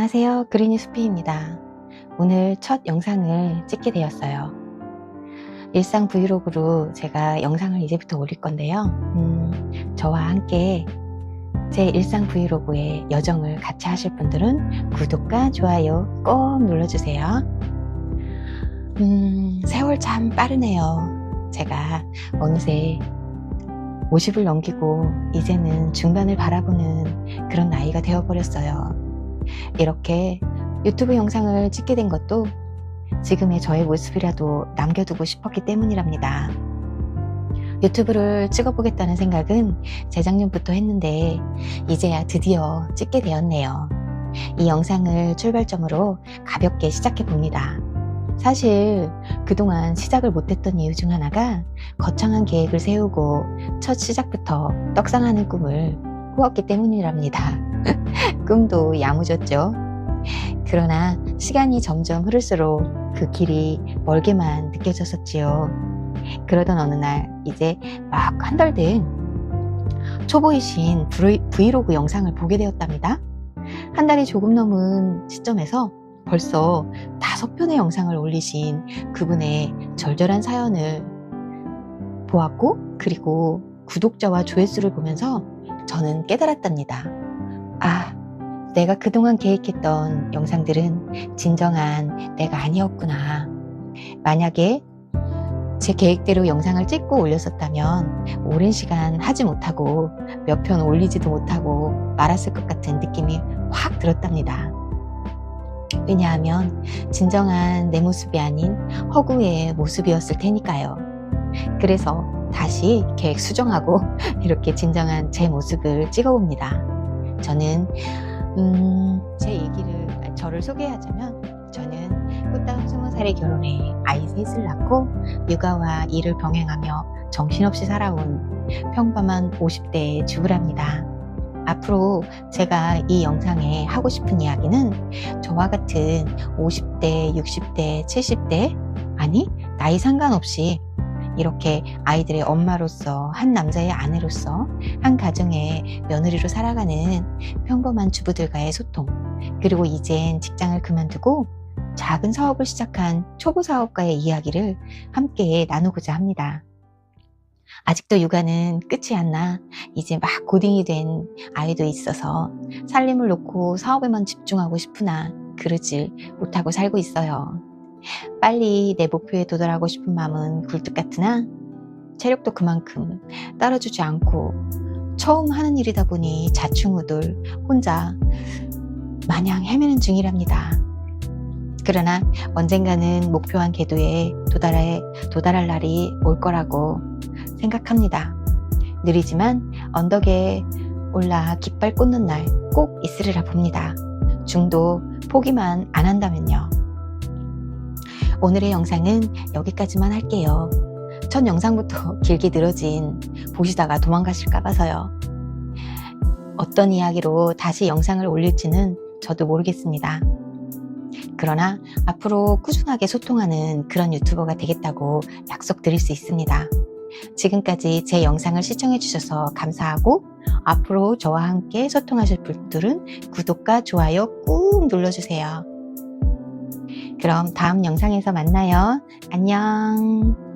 안녕하세요. 그린이 수피입니다. 오늘 첫 영상을 찍게 되었어요. 일상 브이로그로 제가 영상을 이제부터 올릴 건데요. 음, 저와 함께 제 일상 브이로그의 여정을 같이 하실 분들은 구독과 좋아요 꼭 눌러주세요. 음, 세월 참 빠르네요. 제가 어느새 50을 넘기고 이제는 중반을 바라보는 그런 나이가 되어버렸어요. 이렇게 유튜브 영상을 찍게 된 것도 지금의 저의 모습이라도 남겨두고 싶었기 때문이랍니다. 유튜브를 찍어보겠다는 생각은 재작년부터 했는데 이제야 드디어 찍게 되었네요. 이 영상을 출발점으로 가볍게 시작해 봅니다. 사실 그동안 시작을 못했던 이유 중 하나가 거창한 계획을 세우고 첫 시작부터 떡상하는 꿈을 꾸었기 때문이랍니다. 꿈도 야무졌죠. 그러나 시간이 점점 흐를수록 그 길이 멀게만 느껴졌었지요. 그러던 어느 날 이제 막 한 달 된 초보이신 브이- 브이로그 영상을 보게 되었답니다. 한 달이 조금 넘은 시점에서 벌써 다섯 편의 영상을 올리신 그분의 절절한 사연을 보았고 그리고 구독자와 조회수를 보면서 저는 깨달았답니다. 아, 내가 그동안 계획했던 영상들은 진정한 내가 아니었구나. 만약에 제 계획대로 영상을 찍고 올렸었다면 오랜 시간 하지 못하고 몇 편 올리지도 못하고 말았을 것 같은 느낌이 확 들었답니다. 왜냐하면 진정한 내 모습이 아닌 허구의 모습이었을 테니까요. 그래서 다시 계획 수정하고 이렇게 진정한 제 모습을 찍어봅니다. 저는 음, 제 얘기를 저를 소개하자면 저는 꽃다운 스무 살에 결혼해 아이 셋을 낳고 육아와 일을 병행하며 정신없이 살아온 평범한 50대의 주부랍니다. 앞으로 제가 이 영상에 하고 싶은 이야기는 저와 같은 50대, 60대, 70대 아니 나이 상관없이 이렇게 아이들의 엄마로서 한 남자의 아내로서 한 가정의 며느리로 살아가는 평범한 주부들과의 소통 그리고 이젠 직장을 그만두고 작은 사업을 시작한 초보 사업가의 이야기를 함께 나누고자 합니다. 아직도 육아는 끝이 안 나 이제 막 고딩이 된 아이도 있어서 살림을 놓고 사업에만 집중하고 싶으나 그러질 못하고 살고 있어요. 빨리 내 목표에 도달하고 싶은 마음은 굴뚝 같으나 체력도 그만큼 따라주지 않고 처음 하는 일이다 보니 자충우돌 혼자 마냥 헤매는 중이랍니다. 그러나 언젠가는 목표한 궤도에 도달해, 도달할 날이 올 거라고 생각합니다. 느리지만 언덕에 올라 깃발 꽂는 날 꼭 있으리라 봅니다. 중도 포기만 안 한다면요. 오늘의 영상은 여기까지만 할게요. 첫 영상부터 길게 늘어진 보시다가 도망가실까 봐서요. 어떤 이야기로 다시 영상을 올릴지는 저도 모르겠습니다. 그러나 앞으로 꾸준하게 소통하는 그런 유튜버가 되겠다고 약속드릴 수 있습니다. 지금까지 제 영상을 시청해 주셔서 감사하고 앞으로 저와 함께 소통하실 분들은 구독과 좋아요 꾹 눌러주세요. 그럼 다음 영상에서 만나요. 안녕.